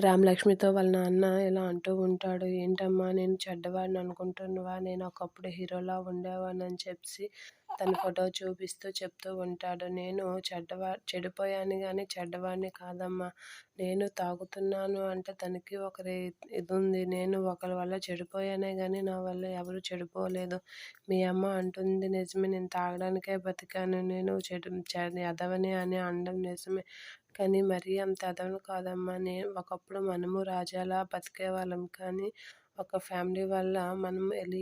రామలక్ష్మితో వాళ్ళ నాన్న ఇలా అంటూ ఉంటాడు ఏంటమ్మా నేను చెడ్డవాడిని అనుకుంటున్నావా? నేను ఒకప్పుడు హీరోలా ఉండేవాడిని అని చెప్పి తన ఫోటో చూపిస్తూ చెప్తూ ఉంటాడు. నేను చెడ్డవా చెడిపోయాను కానీ చెడ్డవాడిని కాదమ్మా. నేను తాగుతున్నాను అంటే తనకి ఒక ఇది ఉంది నేను ఒకరి వల్ల చెడిపోయానే కానీ నా వల్ల ఎవరు చెడిపోలేదు. మీ అమ్మ అంటుంది నిజమే నేను తాగడానికే బతికాను. నేను చెడు ఎదవని అని అనడం నిజమే. కానీ మరీ అంత ఎదవను కాదమ్మా. నేను ఒకప్పుడు మనము రాజాలా బతికేవాళ్ళం కానీ ఒక ఫ్యామిలీ వల్ల మనం వెళ్ళి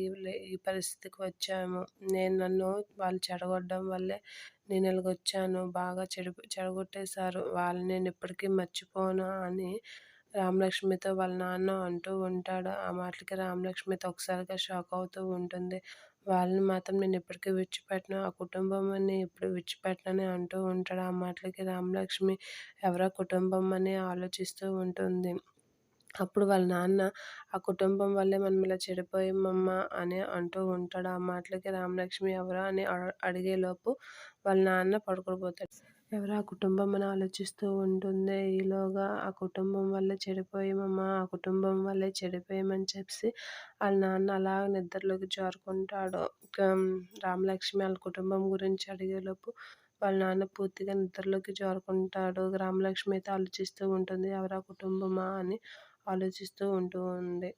ఈ పరిస్థితికి వచ్చాము. నేను నన్ను వాళ్ళు చెడగొట్టడం వల్లే నేను ఇలాగొచ్చాను బాగా చెడు చెడగొట్టేశారు. వాళ్ళని నేను ఇప్పటికీ మర్చిపోను అని రామలక్ష్మితో వాళ్ళ నాన్న అంటూ ఉంటాడు. ఆ మాటలకి రామలక్ష్మితో ఒకసారిగా షాక్ అవుతూ ఉంటుంది. వాళ్ళని మాత్రం నేను ఇప్పటికీ విడిచిపెట్టను. ఆ కుటుంబం అని ఇప్పుడు విడిచిపెట్టనని అంటూ ఉంటాడు. ఆ మాటలకి రామలక్ష్మి ఎవరో కుటుంబం అని ఆలోచిస్తూ ఉంటుంది. అప్పుడు వాళ్ళ నాన్న ఆ కుటుంబం వల్లే మనం ఇలా చెడిపోయామమ్మ అని అంటూ ఉంటాడు. ఆ మాటలకి రామలక్ష్మి ఎవరా అని అడిగేలోపు వాళ్ళ నాన్న పడుకోబోతాడు ఎవరు ఆ కుటుంబం అని ఆలోచిస్తూ ఉంటుంది. ఈలోగా ఆ కుటుంబం వల్లే చెడిపోయామమ్మా ఆ కుటుంబం వల్లే చెడిపోయామని చెప్పి వాళ్ళ నాన్న అలా నిద్రలోకి జారుకుంటాడు. రామలక్ష్మి వాళ్ళ కుటుంబం గురించి అడిగేలోపు వాళ్ళ నాన్న పూర్తిగా నిద్రలోకి జారుకుంటాడు. రామలక్ష్మి అయితే ఆలోచిస్తూ ఉంటుంది ఎవరా కుటుంబమా అని. ఆలోచిస్తూ ఉంటూ ఉంది.